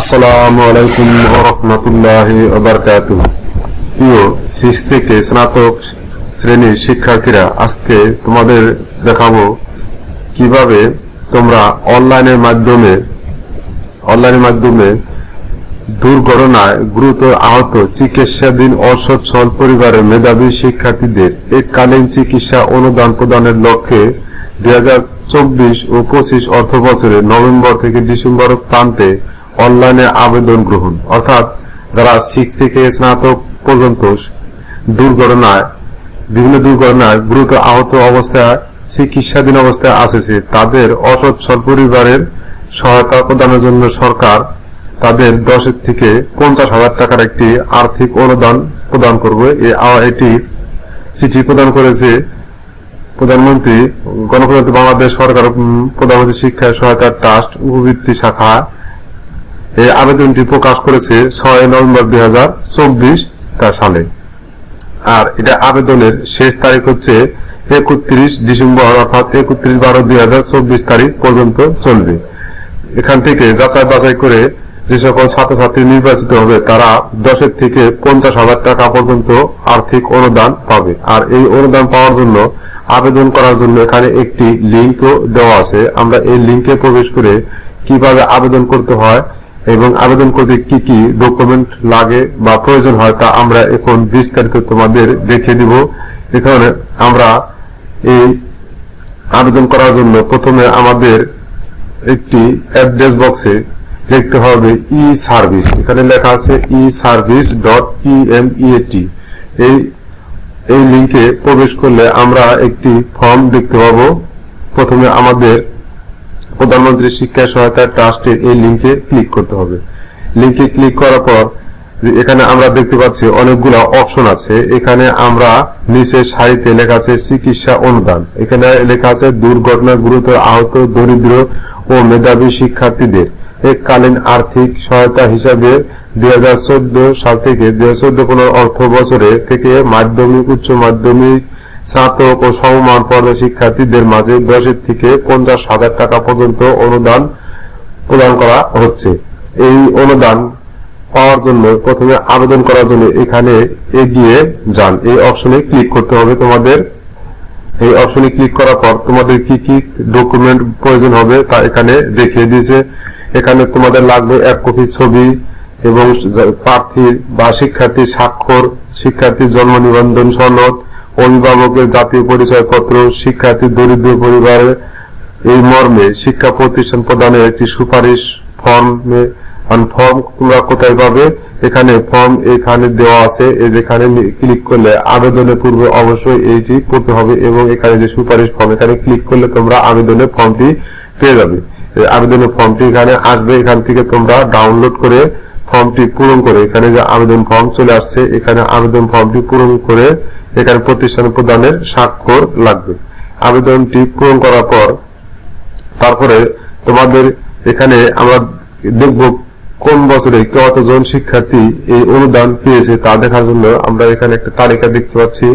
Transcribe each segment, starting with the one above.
আসসালামু আলাইকুম রহমতুল্লাহ বারকাতুহ। প্রিয় সিক্স থেকে স্নাতক শ্রেণির শিক্ষার্থীরা, আজকে তোমাদের দেখাবো কীভাবে তোমরা অনলাইনের মাধ্যমে অনলাইনের মাধ্যমে দুর্ঘটনায় গুরুতর আহত চিকিৎসাধীন অসচ্ছল পরিবারের মেধাবী শিক্ষার্থীদের এককালীন চিকিৎসা অনুদান প্রদানের লক্ষ্যে দুই ও পঁচিশ অর্থ বছরের নভেম্বর থেকে ডিসেম্বর প্রান্তে অনলাইনে আবেদন গ্রহণ। অর্থাৎ যারা সিক্স থেকে স্নাতক পর্যন্ত দুর্ঘটনায়, বিভিন্ন দুর্ঘটনায় গুরুতর আহত অবস্থায়, চিকিৎসাধীন অবস্থায় আছে তাদের অসচ্ছল পরিবারের সহায়তা প্রদানের জন্য সরকার তাদের দশের থেকে পঞ্চাশ হাজার টাকার একটি আর্থিক অনুদান প্রদান করবে। এটি চিঠি প্রদান করেছে প্রধানমন্ত্রী, গণপ্রজাতন্ত্রী বাংলাদেশ সরকার প্রধানমন্ত্রী শিক্ষা সহায়তা ট্রাস্ট, উপবৃত্তি শাখা এই আবেদনটি প্রকাশ করেছে ছয় নভেম্বর দুই হাজার চব্বিশ সালে। আর এটা আবেদনের শেষ তারিখ হচ্ছে একত্রিশ ডিসেম্বর অর্থাৎ একত্রিশ বারো দুই হাজার চব্বিশ তারিখ পর্যন্ত চলবে। এখান থেকে যাচাই বাছাই করে যে সকল ছাত্রছাত্রী নির্বাচিত হবে, তারা দশের থেকে পঞ্চাশ হাজার টাকা পর্যন্ত আর্থিক অনুদান পাবে। আর এই অনুদান পাওয়ার জন্য আবেদন করার জন্য এখানে একটি লিঙ্কও দেওয়া আছে। আমরা এই লিঙ্কে প্রবেশ করে কীভাবে আবেদন করতে হয় এবং আবেদন করতে কি কি ডকুমেন্ট লাগে বা প্রয়োজন হয় তা আমরা এখন বিস্তারিত তোমাদের দেখিয়ে দিব। এখানে আমরা এই আবেদন করার জন্য প্রথমে আমাদের একটি অ্যাড্রেস বক্সে লিখতে হবে ই সার্ভিস এখানে লেখা আছে ই সার্ভিস ডট পিএমইএটি এই এই লিংকে প্রবেশ করলে আমরা একটি ফর্ম দেখতে পাবো। প্রথমে আমাদের প্রধানমন্ত্রী শিক্ষা সহায়তা ট্রাস্টের এই লিংকে ক্লিক করতে হবে। লিঙ্কে ক্লিক করার পর এখানে আমরা দেখতে পাচ্ছি অনেকগুলো অপশন আছে। এখানে আমরা নিচে সারিতে লেখা আছে চিকিৎসা অনুদান। এখানে লেখা আছে দুর্ঘটনা গুরুতর আহত, দরিদ্র ও মেধাবী শিক্ষার্থীদের। এককালীন আর্থিক সহায়তা হিসাবে দুই হাজার চোদ্দ সাল থেকে দুই হাজার অর্থ বছরে থেকে মাধ্যমিক, উচ্চ মাধ্যমিক স্নাতক ও সমমান পর্যায়ের শিক্ষার্থীদের মাঝে দশের থেকে পঞ্চাশ হাজার টাকা পর্যন্ত অনুদান প্রদান করা হচ্ছে। এই অনুদান পাওয়ার জন্য প্রথমে আবেদন করার জন্য এখানে এগিয়ে যান। এই অপশনে ক্লিক করতে হবে তোমাদের। এই অপশনে ক্লিক করার পর তোমাদের কি কি ডকুমেন্ট প্রয়োজন হবে তা এখানে দেখিয়ে দিয়েছে। এখানে তোমাদের লাগবে এক কপি ছবি এবং প্রার্থীর বা শিক্ষার্থীর স্বাক্ষর, শিক্ষার্থীর জন্ম নিবন্ধন সনদ অভিভাবকের জাতীয় পরিচয়পত্র, শিক্ষার্থী দরিদ্র পরিবারের এই মর্মে শিক্ষা প্রতিষ্ঠান প্রদানের একটি সুপারিশ ফর্মে ফর্ম তোমরা কোথায় পাবে? এখানে ফর্ম এখানে দেওয়া আছে। এই যেখানে ক্লিক করলে আবেদনের পূর্বে অবশ্যই এইটি করতে হবে এবং এখানে যে সুপারিশ ফর্ম এখানে ক্লিক করলে তোমরা আবেদনের ফর্মটি পেয়ে যাবে। আবেদনের ফর্মটি এখানে আসবে। এখান থেকে তোমরা ডাউনলোড করে ফর্মটি পূরণ করে এখানে যে আবেদন ফর্ম চলে আসছে, এখানে আবেদন ফর্মটি পূরণ করে এখানে প্রতিষ্ঠান প্রদানের স্বাক্ষর লাগবে। আবেদনটি পূরণ করার পর তারপরে তোমাদের এখানে আমরা দেখব কোন বছরে কতজন শিক্ষার্থী এই অনুদান পেয়েছে তা দেখার জন্য আমরা এখানে একটা তালিকা দেখতে পাচ্ছি।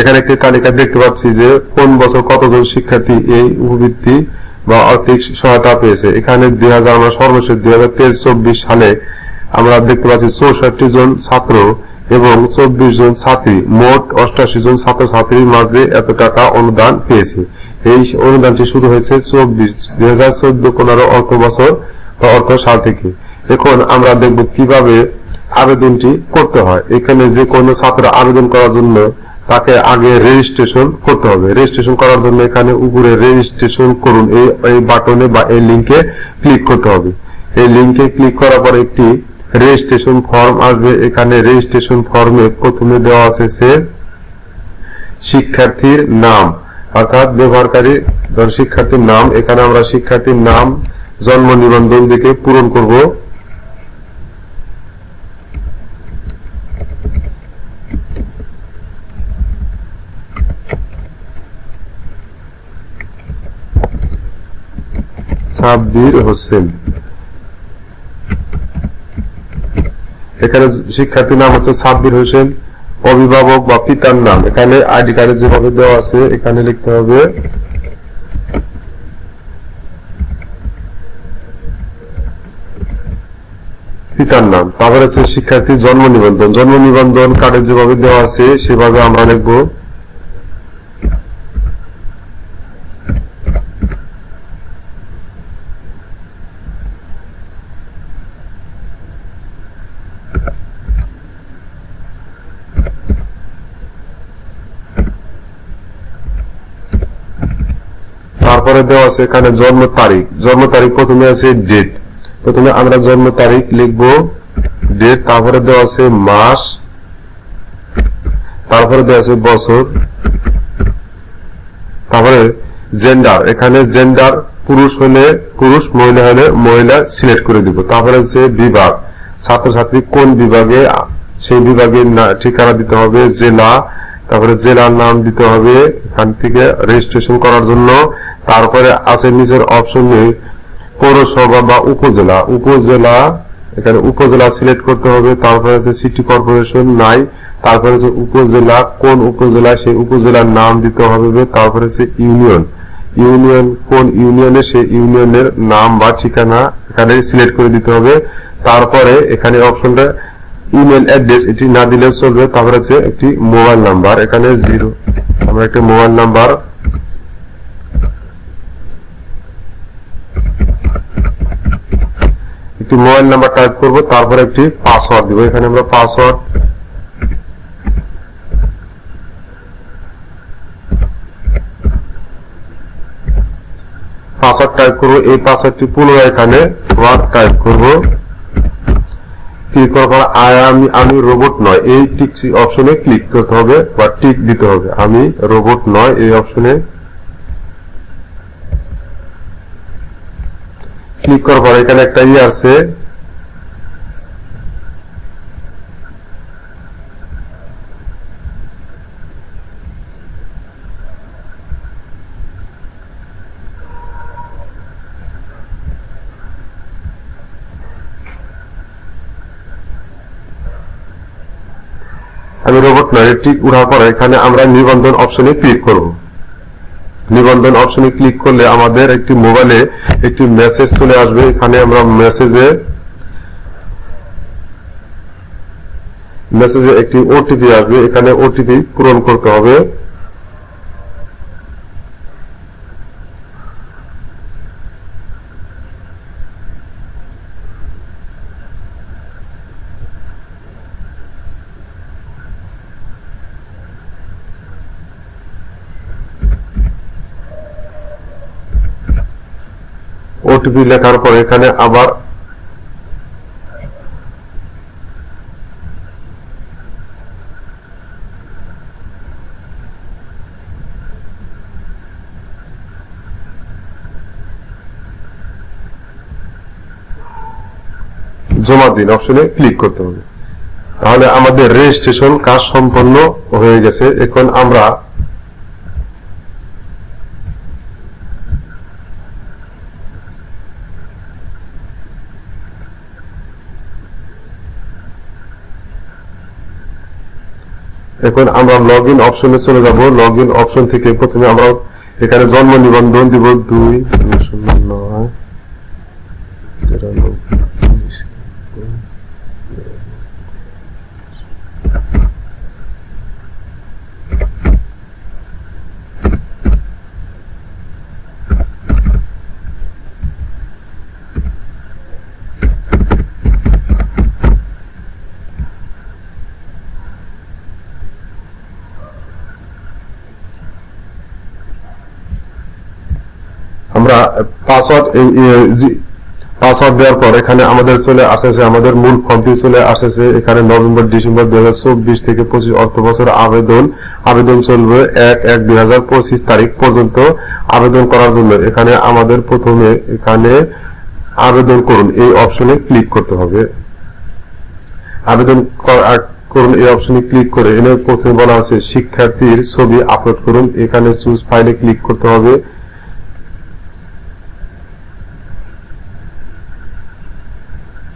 এখানে একটি তালিকা দেখতে পাচ্ছি যে কোন বছর কতজন শিক্ষার্থী এই উপবৃত্তি বা আর্থিক সহায়তা পেয়েছে। এখানে দুই হাজার, আমরা সর্বশেষ দুই সালে আমরা দেখতে পাচ্ছি চৌষট্টি জন ছাত্র এবং চব্বিশ জন ছাত্রী। মোট অষ্টাশি জন ছাত্র ছাত্রীর মাঝে এত টাকা অনুদান পেয়েছে। এই অনুদানটি শুরু হয়েছে চব্বিশ, দুই হাজার চোদ্দ পনেরো অর্থ বছর বা অর্থ সাল থেকে। এখন আমরা দেখব কীভাবে আবেদনটি করতে হয়। এখানে যে কোনো ছাত্র আবেদন করার জন্য তাকে আগে রেজিস্ট্রেশন করতে হবে। রেজিস্ট্রেশন করার জন্য এখানে উপরে রেজিস্ট্রেশন করুন। এই বাটনে বা এই লিংকে ক্লিক করতে হবে। এই লিংকে ক্লিক করার পর একটি রেজিস্ট্রেশন ফর্ম আসবে। এখানে রেজিস্ট্রেশন ফর্মে প্রথমে দেওয়া আছে সে শিক্ষার্থীর নাম। অর্থাৎ ব্যবহারকারী, ধর শিক্ষার্থীর নাম, এখানে আমরা শিক্ষার্থীর নাম, জন্ম নিবন্ধন দিকে পূরণ করব। সাব্বির হোসেন। এখানে শিক্ষার্থীর নাম হচ্ছে সাব্বির হোসেন, অভিভাবক বা পিতার নাম। এখানে আইডি কার্ডে যেভাবে দেওয়া আছে, এখানে লিখতে হবে পিতার নাম। তারপর আছে শিক্ষার্থী জন্ম নিবন্ধন। জন্ম নিবন্ধন কার্ডে যেভাবে দেওয়া আছে, সেভাবে আমরা লিখব তারপরে দেওয়া আছে এখানে জন্ম তারিখ। জন্ম তারিখ প্রথমে আছে ডেট প্রথমে আমরা জন্ম তারিখ লিখব ডেট তারপরে দেওয়া আছে মাস, তারপরে দেওয়া আছে বছর, তারপরে জেন্ডার এখানে জেন্ডার পুরুষ হলে পুরুষ, মহিলা হলে মহিলা সিলেক্ট করে দিব। তারপরে হচ্ছে বিভাগ। ছাত্রছাত্রী কোন বিভাগে, সেই বিভাগের ঠিকানা দিতে হবে, জেলা তারপরে জেলার নাম দিতে হবে এখান থেকে রেজিস্ট্রেশন করার জন্য। তারপরে আছে নিচের অপশনে পৌরসভা বা উপজেলা। উপজেলা, এখানে উপজেলা সিলেক্ট করতে হবে। তারপরে আছে সিটি কর্পোরেশন নাই। তারপরে আছে উপজেলা, কোন উপজেলা সেই উপজেলার নাম দিতে হবে তারপরে আছে ইউনিয়ন ইউনিয়ন কোন ইউনিয়নে সেই ইউনিয়নের নাম বা ঠিকানা এখানে সিলেক্ট করে দিতে হবে। তারপরে এখানে অপশনটা ইমেল অ্যাড্রেস এটি না দিলেও চলবে। তারপরে হচ্ছে একটি মোবাইল নাম্বার এখানে জিরো আমরা একটা মোবাইল নাম্বার একটি মোবাইল নাম্বার টাইপ করব, তারপরে একটি পাসওয়ার্ড দিব। এখানে আমরা পাসওয়ার্ড পাসওয়ার্ড টাইপ করব। এই পাসওয়ার্ডটি পুনরায় এখানে আবার টাইপ করব। ক্লিক করার পর আই আমি আমি রোবট নয়। এই টিক অপশনে ক্লিক করতে হবে বা টিক দিতে হবে। আমি রোবট নয়, এই অপশনে ক্লিক করার পর এখানে একটা ইয়ে আছে আমি রোবট নয় টিক উঠার পরে এখানে আমরা নিবন্ধন অপশনে ক্লিক করব। নিবন্ধন অপশনে ক্লিক করলে আমাদের একটি মোবাইলে একটি মেসেজ চলে আসবে। এখানে আমরা মেসেজে মেসেজে একটি ওটিপি আসবে। এখানে ওটিপি পূরণ করতে হবে। ওটিপি লেখার পর এখানে আবার জমা দিন অপশনে ক্লিক করতে হবে। তাহলে আমাদের রেজিস্ট্রেশন কাজ সম্পন্ন হয়ে গেছে। এখন আমরা এখন আমরা লগ ইন অপশনে চলে যাব। লগ ইন অপশন থেকে প্রথমে আমরা এখানে জন্ম নিবন্ধন দিব দুই আমরা পাসওয়ার্ড পাসওয়ার্ড দেওয়ার পর এখানে আমাদের চলে আসতেছে আমাদের মূল ফর্মটি চলে আসতেছে এখানে নভেম্বর, ডিসেম্বর দুই হাজার চব্বিশ থেকে পঁচিশ অর্থ বছর আবেদন। আবেদন চলবে এক এক, দুই তারিখ পর্যন্ত আবেদন করার জন্য। এখানে আমাদের প্রথমে এখানে আবেদন করুন, এই অপশনে ক্লিক করতে হবে। আবেদন করুন, এই অপশনে ক্লিক করে এনে প্রথমে বলা আছে, শিক্ষার্থীর ছবি আপলোড করুন। এখানে চুজ ফাইলে ক্লিক করতে হবে।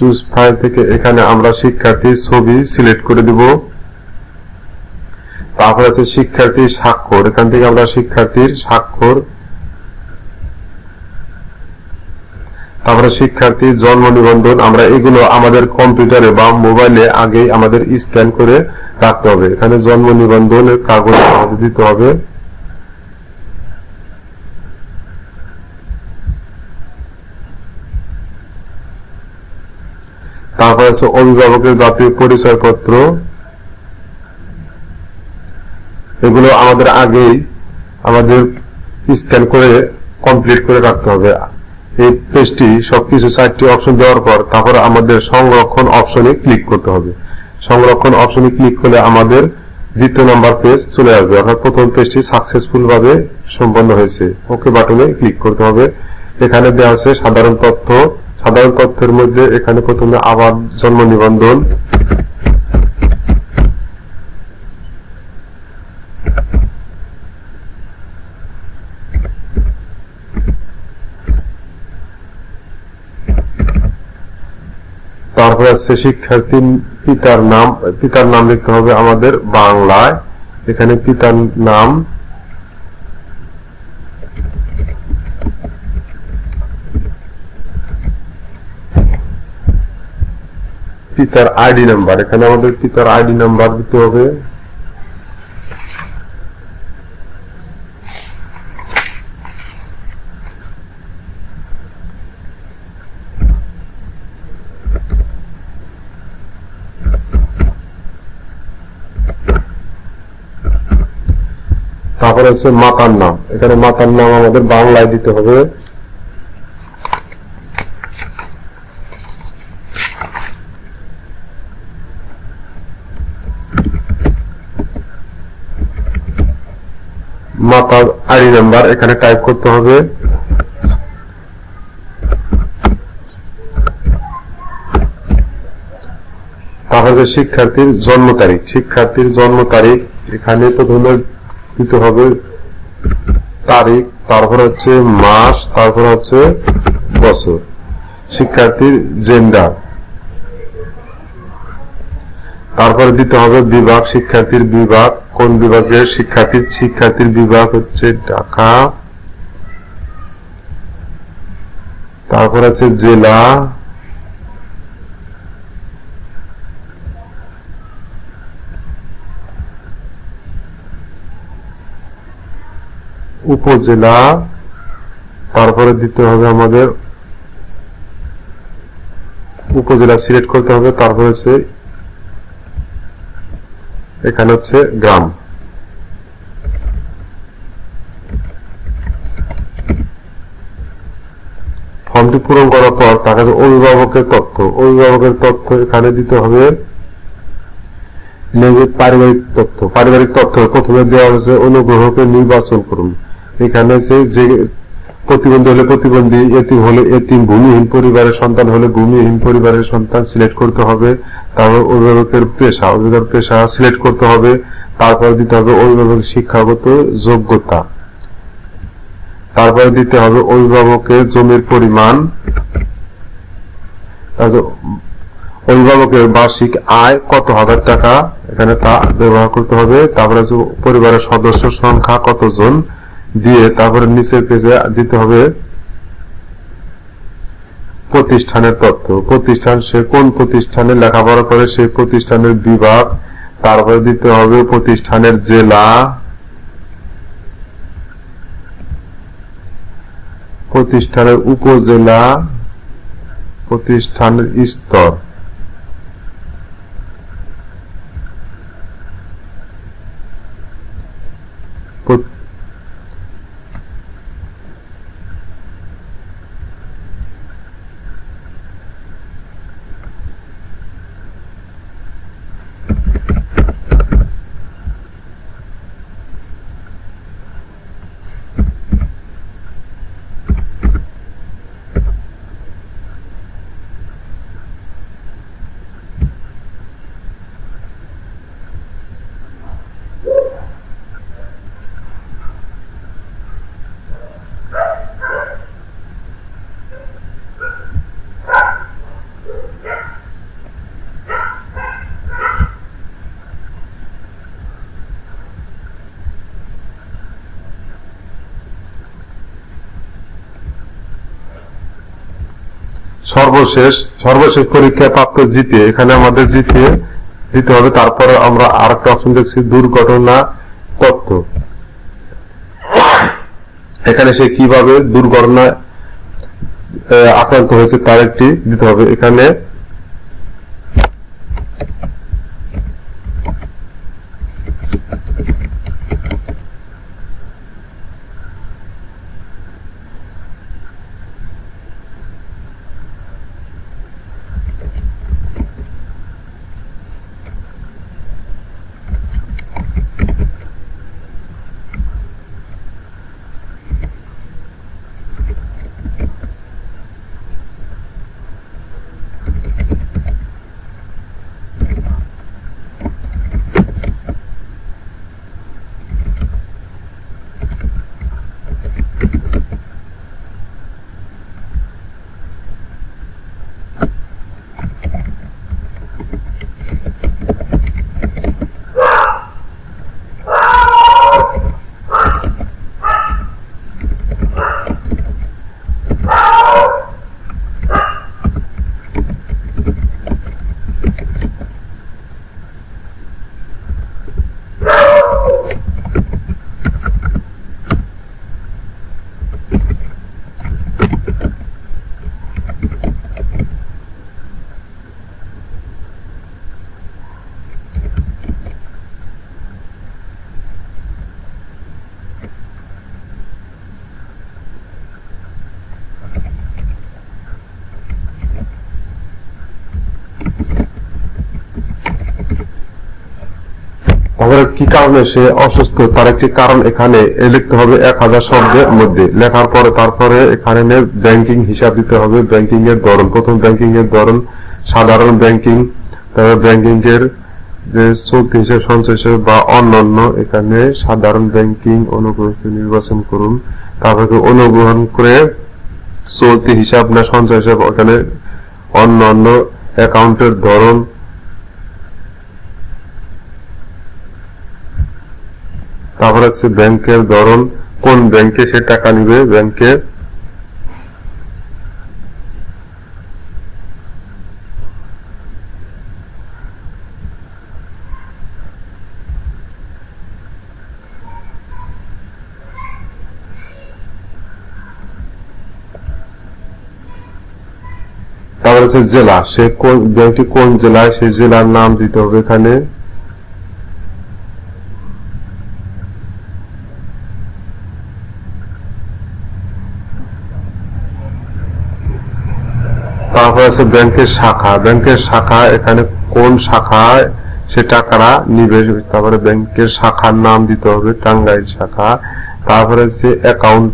চুজ ফাইল থেকে এখানে আমরা শিক্ষার্থীর ছবি সিলেক্ট করে দিব। তারপর আছে শিক্ষার্থীর স্বাক্ষর। এখান থেকে আমরা শিক্ষার্থীর স্বাক্ষর, তারপরে শিক্ষার্থীর জন্ম নিবন্ধন, আমরা এগুলো আমাদের কম্পিউটারে বা মোবাইলে আগেই আমাদের স্ক্যান করে রাখতে হবে। এখানে জন্ম নিবন্ধনের কাগজ দিতে হবে। তারপর আছে অভিভাবকের জাতীয় পরিচয়পত্র। এগুলো আমাদের আগেই আমাদের স্ক্যান করে কমপ্লিট করে রাখতে হবে। এই পেজটি সবকিছু চারটি অপশন দেওয়ার পর তারপর আমাদের সংরক্ষণ অপশনে ক্লিক করতে হবে। সংরক্ষণ অপশনে ক্লিক করলে আমাদের দ্বিতীয় নাম্বার পেজ চলে আসবে। অর্থাৎ প্রথম পেজটি সাকসেসফুল ভাবে সম্পন্ন হয়েছে। ওকে বাটনে ক্লিক করতে হবে। এখানে দেওয়া আছে সাধারণ তথ্য সাধারণ তথ্যের মধ্যে এখানে প্রথমে আবার জন্ম নিবন্ধন। তারপরে আছে শিক্ষার্থী পিতার নাম পিতার নাম লিখতে হবে আমাদের বাংলায়। এখানে পিতার নাম পিতার আইডি নাম্বার। এখানে আমাদের পিতার আইডি নাম্বার দিতে হবে। তারপরে হচ্ছে মাতার নাম। এখানে মাতার নাম আমাদের বাংলায় দিতে হবে। মাতার আইডি নাম্বার, এখানে টাইপ করতে হবে। তাহলে শিক্ষার্থীর জন্ম তারিখ। শিক্ষার্থীর জন্ম তারিখ এখানে প্রথমে দিতে হবে তারিখ, তারপর হচ্ছে মাস, তারপর হচ্ছে বছর। শিক্ষার্থীর জেন্ডার তারপরে দিতে হবে বিভাগ, শিক্ষার্থীর বিভাগ। কোন বিভাগের শিক্ষার্থীর শিক্ষার্থীর বিভাগ হচ্ছে ঢাকা। তারপর আছে জেলা। উপজেলা। তারপরে দিতে হবে আমাদের উপজেলা সিলেক্ট করতে হবে। তারপরে হচ্ছে এখানে হচ্ছে গ্রাম। ফর্মটি পূরণ করার পর তার কাছে অভিভাবকের তথ্য। অভিভাবকের তথ্য এখানে দিতে হবে। পারিবারিক তথ্য পারিবারিক তথ্য প্রথমে দেওয়া হয়েছে অনুগ্রহকে নির্বাচন করুন। এখানে যে প্রতিবন্ধী হলে প্রতিবন্ধী, এতিম হলে এতিম ভূমিহীন পরিবারের সন্তান হলে ভূমিহীন পরিবারের সন্তান সিলেক্ট করতে হবে। তারপর অভিভাবকের পেশা অভিভাবকের পেশা সিলেক্ট করতে হবে। তারপর দিতে হবে অভিভাবকের শিক্ষাগত যোগ্যতা। তারপরে দিতে হবে অভিভাবকের জমির পরিমাণ। অভিভাবকের বার্ষিক আয় কত হাজার টাকা? এখানে তা ব্যবহার করতে হবে। তারপরে পরিবারের সদস্য সংখ্যা কতজন? দিয়ে তারপরে নিচের পেজে দিতে হবে প্রতিষ্ঠানের তথ্য। প্রতিষ্ঠান, সে কোন প্রতিষ্ঠানে লেখাপড়া করে, সেই প্রতিষ্ঠানের বিভাগ। তারপরে দিতে হবে প্রতিষ্ঠানের জেলা। প্রতিষ্ঠানের উপজেলা। প্রতিষ্ঠানের স্তর। সর্বশেষ সর্বশেষ পরীক্ষায় প্রাপ্ত জিপিএ, এখানে আমাদের জিপিএ দিতে হবে, তারপরে আমরা আর একটা অপশন দেখছি, দুর্ঘটনা তথ্য। এখানে সে কীভাবে দুর্ঘটনা আক্রান্ত হয়েছে তার একটি দিতে হবে। এখানে তারপরে কি কারণে সে অসুস্থ? তার একটি কারণ এখানে লিখতে হবে, এক হাজার শব্দের মধ্যে। লেখার পরে তারপরে এখানে ব্যাংকিং হিসাব দিতে হবে। ব্যাংকিং এর ধরন, প্রথম ব্যাংকিং এর ধরন, সাধারণ ব্যাংকিং, তারপর ব্যাংকিং এর যে চলতি হিসেবে, সঞ্চয় হিসেবে বা অন্যান্য, এখানে সাধারণ ব্যাংকিং অনুগ্রহ নির্বাচন করুন। তারপরে অনুগ্রহণ করে চলতি হিসাব না সঞ্চয় হিসাব, ওখানে অন্যান্য অ্যাকাউন্টের ধরন তারপর হচ্ছে ব্যাংকের ধরন, কোন ব্যাংকে সে টাকা নিবে ব্যাংকে তারপর হচ্ছে জেলা, সে কোন, ব্যাংকটি কোন জেলায় সেই জেলার নাম দিতে হবে এখানে তারপর আছে ব্যাংকের শাখা। ব্যাংকের শাখা এখানে কোন শাখায় সে টাকাটা নিবে? তারপরে ব্যাংকের শাখার নাম দিতে হবে, টাঙ্গাইল শাখা। তারপরে হচ্ছে অ্যাকাউন্ট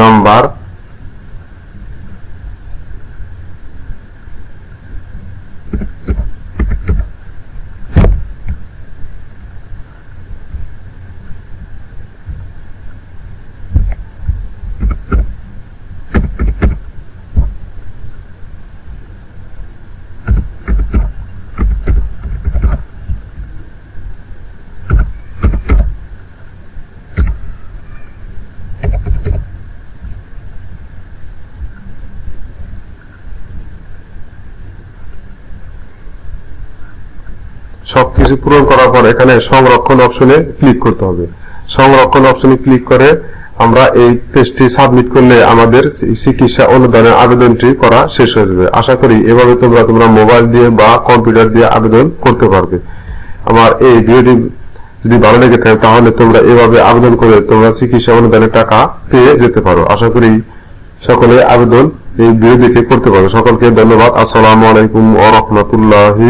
নাম্বার সবকিছু পূরণ করার পর এখানে সংরক্ষণ অপশনে ক্লিক করতে হবে। সংরক্ষণ অপশনে ক্লিক করে আমরা এই পেজটি সাবমিট করলে আমাদের চিকিৎসা অনুদানের আবেদনটি করা শেষ হয়ে যাবে। আশা করি এভাবে তোমরা তোমরা মোবাইল দিয়ে বা কম্পিউটার দিয়ে আবেদন করতে পারবে। আমার এই ভিডিওটি যদি ভালো লেগে থাকে, তাহলে তোমরা এভাবে আবেদন করে তোমরা চিকিৎসা অনুদানের টাকা পেয়ে যেতে পারো। আশা করি সকলে আবেদন এই ভিডিও দেখে করতে পারো সকলকে ধন্যবাদ। আসসালামু আলাইকুম ওয়া রাহমাতুল্লাহি